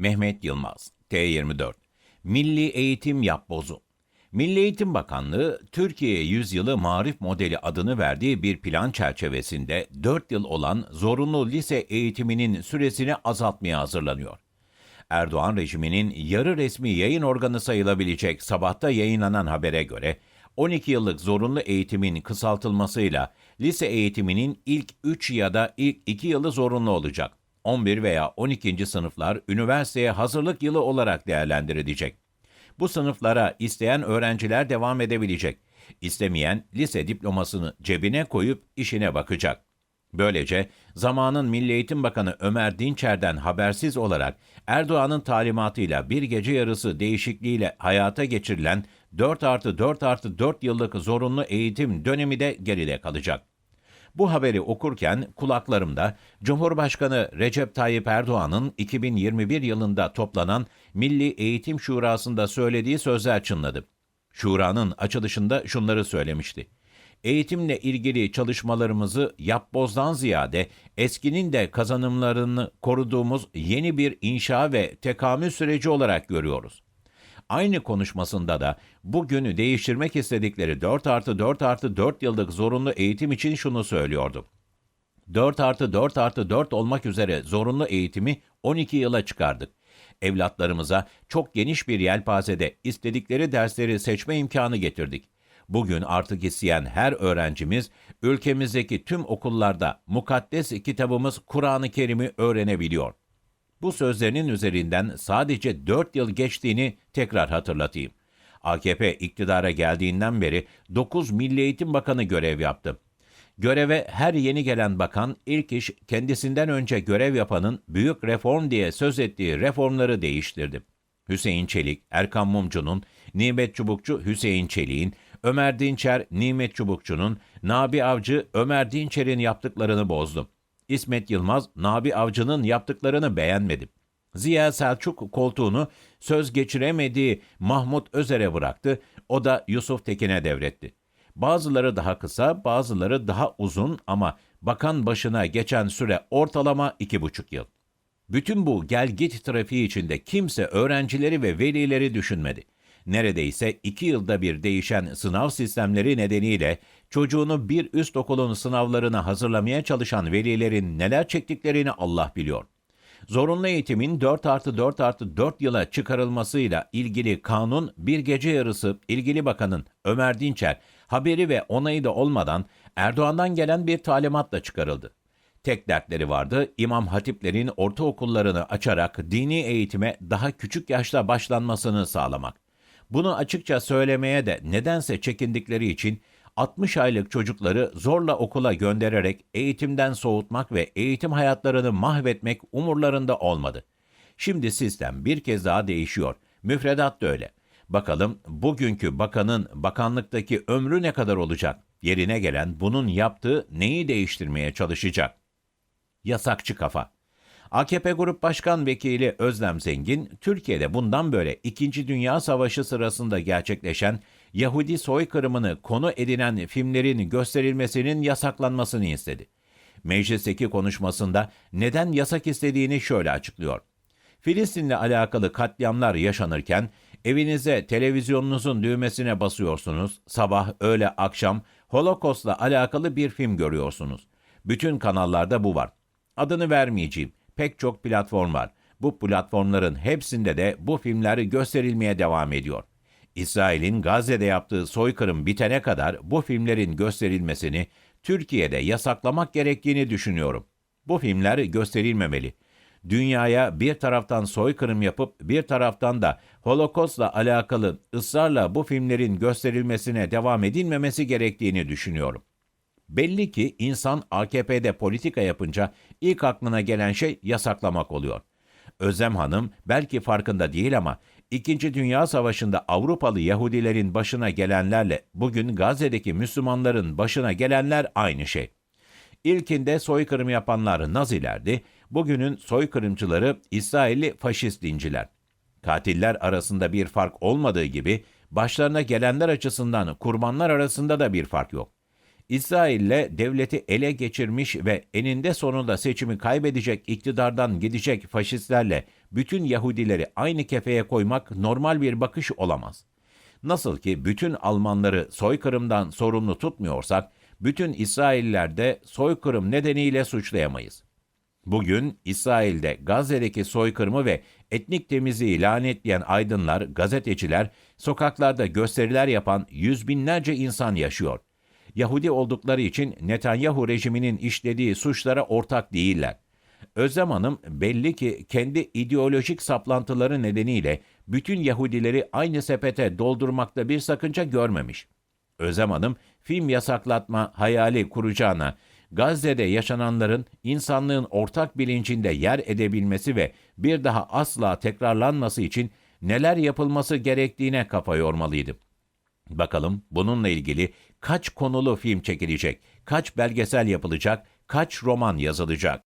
Mehmet Yılmaz, T24. Milli Eğitim Yapbozu. Milli Eğitim Bakanlığı, Türkiye Yüzyılı Marif Modeli adını verdiği bir plan çerçevesinde 4 yıl olan zorunlu lise eğitiminin süresini azaltmaya hazırlanıyor. Erdoğan rejiminin yarı resmi yayın organı sayılabilecek sabahta yayınlanan habere göre 12 yıllık zorunlu eğitimin kısaltılmasıyla lise eğitiminin ilk 3 ya da ilk 2 yılı zorunlu olacak. 11 veya 12. sınıflar üniversiteye hazırlık yılı olarak değerlendirilecek. Bu sınıflara isteyen öğrenciler devam edebilecek. İstemeyen lise diplomasını cebine koyup işine bakacak. Böylece zamanın Milli Eğitim Bakanı Ömer Dinçer'den habersiz olarak Erdoğan'ın talimatıyla bir gece yarısı değişikliğiyle hayata geçirilen 4 artı 4 artı 4 yıllık zorunlu eğitim dönemi de geride kalacak. Bu haberi okurken kulaklarımda Cumhurbaşkanı Recep Tayyip Erdoğan'ın 2021 yılında toplanan Milli Eğitim Şurası'nda söylediği sözler çınladı. Şuranın açılışında şunları söylemişti. Eğitimle ilgili çalışmalarımızı yapbozdan ziyade eskinin de kazanımlarını koruduğumuz yeni bir inşa ve tekamül süreci olarak görüyoruz. Aynı konuşmasında da bugünü değiştirmek istedikleri 4 artı 4 artı 4 yıllık zorunlu eğitim için şunu söylüyordu. 4 artı 4 artı 4 olmak üzere zorunlu eğitimi 12 yıla çıkardık. Evlatlarımıza çok geniş bir yelpazede istedikleri dersleri seçme imkanı getirdik. Bugün artık isteyen her öğrencimiz ülkemizdeki tüm okullarda mukaddes kitabımız Kur'an-ı Kerim'i öğrenebiliyor. Bu sözlerinin üzerinden sadece 4 yıl geçtiğini tekrar hatırlatayım. AKP iktidara geldiğinden beri 9 Milli Eğitim Bakanı görev yaptı. Göreve her yeni gelen bakan ilk iş kendisinden önce görev yapanın büyük reform diye söz ettiği reformları değiştirdi. Hüseyin Çelik, Erkan Mumcu'nun, Nimet Çubukçu Hüseyin Çelik'in, Ömer Dinçer, Nimet Çubukçu'nun, Nabi Avcı, Ömer Dinçer'in yaptıklarını bozdu. İsmet Yılmaz, Nabi Avcı'nın yaptıklarını beğenmedi. Ziya Selçuk koltuğunu söz geçiremediği Mahmut Özer'e bıraktı, o da Yusuf Tekin'e devretti. Bazıları daha kısa, bazıları daha uzun ama bakan başına geçen süre ortalama iki buçuk yıl. Bütün bu gel git trafiği içinde kimse öğrencileri ve velileri düşünmedi. Neredeyse iki yılda bir değişen sınav sistemleri nedeniyle çocuğunu bir üst okulun sınavlarına hazırlamaya çalışan velilerin neler çektiklerini Allah biliyor. Zorunlu eğitimin 4 artı 4 artı 4 yıla çıkarılmasıyla ilgili kanun bir gece yarısı ilgili bakanın Ömer Dinçer haberi ve onayı da olmadan Erdoğan'dan gelen bir talimatla çıkarıldı. Tek dertleri vardı, İmam Hatiplerin ortaokullarını açarak dini eğitime daha küçük yaşta başlanmasını sağlamak. Bunu açıkça söylemeye de nedense çekindikleri için 60 aylık çocukları zorla okula göndererek eğitimden soğutmak ve eğitim hayatlarını mahvetmek umurlarında olmadı. Şimdi sistem bir kez daha değişiyor. Müfredat da öyle. Bakalım bugünkü bakanın bakanlıktaki ömrü ne kadar olacak? Yerine gelen bunun yaptığı neyi değiştirmeye çalışacak? Yasakçı kafa. AKP Grup Başkan Vekili Özlem Zengin, Türkiye'de bundan böyle İkinci Dünya Savaşı sırasında gerçekleşen Yahudi soykırımını konu edinen filmlerin gösterilmesinin yasaklanmasını istedi. Meclisteki konuşmasında neden yasak istediğini şöyle açıklıyor. Filistin'le alakalı katliamlar yaşanırken evinize televizyonunuzun düğmesine basıyorsunuz, sabah, öğle, akşam Holokost'la alakalı bir film görüyorsunuz. Bütün kanallarda bu var. Adını vermeyeceğim pek çok platform var. Bu platformların hepsinde de bu filmler gösterilmeye devam ediyor. İsrail'in Gazze'de yaptığı soykırım bitene kadar bu filmlerin gösterilmesini Türkiye'de yasaklamak gerektiğini düşünüyorum. Bu filmler gösterilmemeli. Dünyaya bir taraftan soykırım yapıp bir taraftan da Holokost'la alakalı ısrarla bu filmlerin gösterilmesine devam edilmemesi gerektiğini düşünüyorum. Belli ki insan AKP'de politika yapınca ilk aklına gelen şey yasaklamak oluyor. Özlem Hanım belki farkında değil ama İkinci Dünya Savaşı'nda Avrupalı Yahudilerin başına gelenlerle bugün Gazze'deki Müslümanların başına gelenler aynı şey. İlkinde soykırım yapanlar Nazilerdi, bugünün soykırımcıları İsrailli faşist dinciler. Katiller arasında bir fark olmadığı gibi başlarına gelenler açısından kurbanlar arasında da bir fark yok. İsrail'le devleti ele geçirmiş ve eninde sonunda seçimi kaybedecek iktidardan gidecek faşistlerle bütün Yahudileri aynı kefeye koymak normal bir bakış olamaz. Nasıl ki bütün Almanları soykırımdan sorumlu tutmuyorsak, bütün İsrailler de soykırım nedeniyle suçlayamayız. Bugün İsrail'de Gazze'deki soykırımı ve etnik temizliği lanetleyen aydınlar, gazeteciler, sokaklarda gösteriler yapan yüz binlerce insan yaşıyor. Yahudi oldukları için Netanyahu rejiminin işlediği suçlara ortak değiller. Özlem Hanım belli ki kendi ideolojik saplantıları nedeniyle bütün Yahudileri aynı sepete doldurmakta bir sakınca görmemiş. Özlem Hanım film yasaklatma hayali kuracağına Gazze'de yaşananların insanlığın ortak bilincinde yer edebilmesi ve bir daha asla tekrarlanması için neler yapılması gerektiğine kafa yormalıydı. Bakalım bununla ilgili kaç konulu film çekilecek, kaç belgesel yapılacak, kaç roman yazılacak?